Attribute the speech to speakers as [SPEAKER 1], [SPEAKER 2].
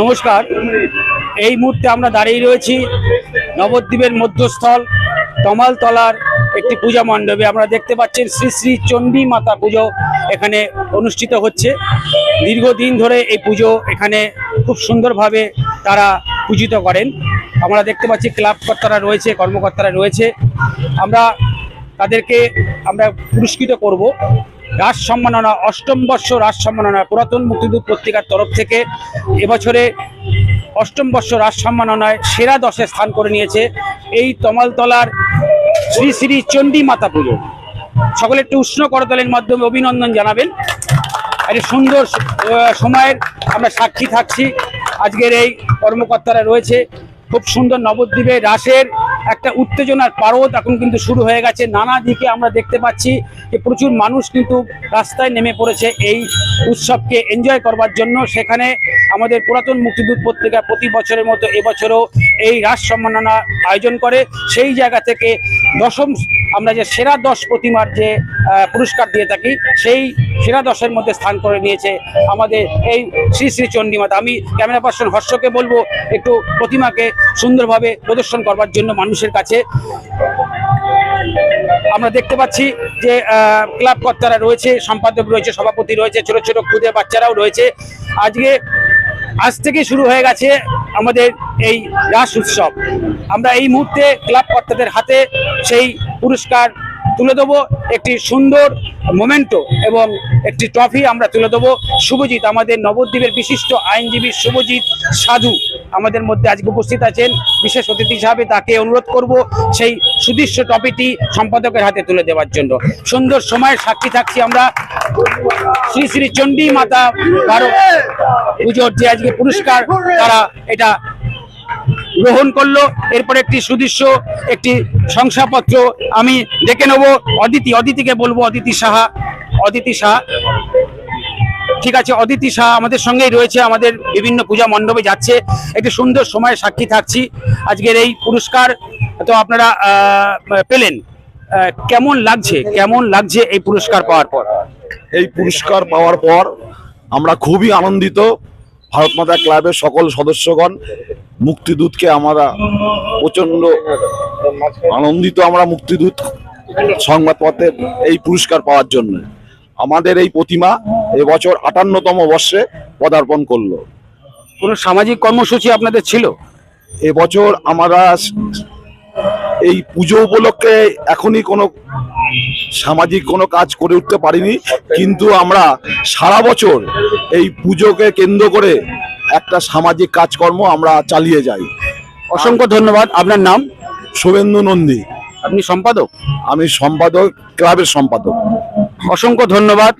[SPEAKER 1] নমস্কার। এই মুহূর্তে আমরা দাঁড়িয়ে রয়েছি নবদ্বীপের মধ্যস্থল তমালতলার একটি পূজা মণ্ডপে। আমরা দেখতে পাচ্ছেন শ্রী শ্রী চণ্ডী মাতা পুজো এখানে অনুষ্ঠিত হচ্ছে। দীর্ঘদিন ধরে এই পুজো এখানে খুব সুন্দরভাবে তারা পূজিত করেন। আমরা দেখতে পাচ্ছি ক্লাব কর্তারা রয়েছে, কর্মকর্তারা রয়েছে। আমরা তাদেরকে আমরা পুরস্কৃত করব। রাজ সম্মাননা, অষ্টম বর্ষ রাজ সম্মাননা, পুরাতন মুক্তিযুদ্ধ পত্রিকার তরফ থেকে এবছরে অষ্টম বর্ষ রাজ সম্মাননায় সেরা দশে স্থান করে নিয়েছে এই তমালতলার শ্রী শ্রী চণ্ডী মাতা পুজো। সকলে একটু উষ্ণ করতলের মাধ্যমে অভিনন্দন জানাবেন। একটি সুন্দর সময়ের আমরা সাক্ষী থাকছি। আজকের এই কর্মকর্তারা রয়েছে। খুব সুন্দর নবদ্বীপে রাসের একটা উত্তেজনার পারদ এখন কিন্তু শুরু হয়ে গেছে। নানা দিকে আমরা দেখতে পাচ্ছি যে প্রচুর মানুষ কিন্তু রাস্তায় নেমে পড়েছে এই উৎসবকে এনজয় করবার জন্য। সেখানে আমাদের পুরাতন মুক্তিযুদ্ধ পত্রিকা প্রতি বছরের মতো এবছরও এই রাস সম্মাননা আয়োজন করে। সেই জায়গা থেকে দশম, আমরা যে সেরা দশ প্রতিমার যে পুরস্কার দিয়ে থাকি, সেই সেরা দশের মধ্যে স্থান করে নিয়েছে আমাদের এই শ্রী শ্রী চণ্ডীমাতা। আমি ক্যামেরা পার্সন হর্ষকে বলব, একটু প্রতিমাকে সুন্দরভাবে প্রদর্শন করবার জন্য মানুষের কাছে। আমরা দেখতে পাচ্ছি যে ক্লাব কর্তারা রয়েছে, সম্পাদক রয়েছে, সভাপতি রয়েছে, ছোট ছোট খুদে বাচ্চারাও রয়েছে। আজকে, আজ থেকে শুরু হয়ে গেছে আমাদের এই রাস উৎসব। আমরা এই মুহূর্তে ক্লাব কর্তাদের হাতে সেই পুরস্কার তুলে দেবো। একটি সুন্দর মোমেন্টো এবং একটি ট্রফি আমরা তুলে দেবো। শুভজিৎ, আমাদের নবদ্বীপের বিশিষ্ট আইনজীবী শুভজিৎ সাধু। আমাদের মধ্যে আজকে উপস্থিত আছেন বিশেষ অতিথি হিসাবে তাকে অনুরোধ করব সেই সুদৃশ্য ট্রফিটি সম্পাদকের হাতে তুলে দেওয়ার জন্য। সুন্দর সময়ের সাক্ষী থাকছি আমরা। শ্রী শ্রী চণ্ডী মাতা ভারত পুজোর যে আজকে পুরস্কার, তারা এটা গ্রহণ করল। এরপর একটি সুদৃশ্য, একটি শংসাপত্র আমি ডেকে নেব। অদিতি, অদিতিকে বলব অদিতি সাহা। অদিতি সাহা। ঠিক আছে, অদিতি শাহ আমাদের সঙ্গেই রয়েছে, আমাদের বিভিন্ন পূজা মণ্ডপে যাচ্ছে। একটি সুন্দর সময়ের সাক্ষী থাকছি। আজকের এই পুরস্কার তো আপনারা পেলেন। কেমন লাগছে কেমন লাগছে এই পুরস্কার পাওয়ার পর?
[SPEAKER 2] এই পুরস্কার পাওয়ার পর আমরা খুবই আনন্দিত। ভারত মাতা ক্লাবের সকল সদস্যগণ, মুক্তিদূতকে আমরা প্রচণ্ড আনন্দিত আমরা মুক্তিদূত সংবাদপত্রের এই পুরস্কার পাওয়ার জন্য। আমাদের এই প্রতিমা এবছর আটান্নতম বর্ষে পদার্পণ করল।
[SPEAKER 1] কোনো সামাজিক কর্মসূচি আপনাদের ছিল?
[SPEAKER 2] এবছর আমরা এই পুজো উপলক্ষে এখনই কোনো সামাজিক কোনো কাজ করে উঠতে পারিনি কিন্তু আমরা সারা বছর এই পুজোকে কেন্দ্র করে একটা সামাজিক কাজকর্ম আমরা চালিয়ে যাই।
[SPEAKER 1] অসংখ্য ধন্যবাদ। আপনার নাম?
[SPEAKER 2] শুভেন্দু নন্দী।
[SPEAKER 1] আপনি সম্পাদক?
[SPEAKER 2] আমি সম্পাদক ক্লাবের সম্পাদক।
[SPEAKER 1] অসংখ্য ধন্যবাদ।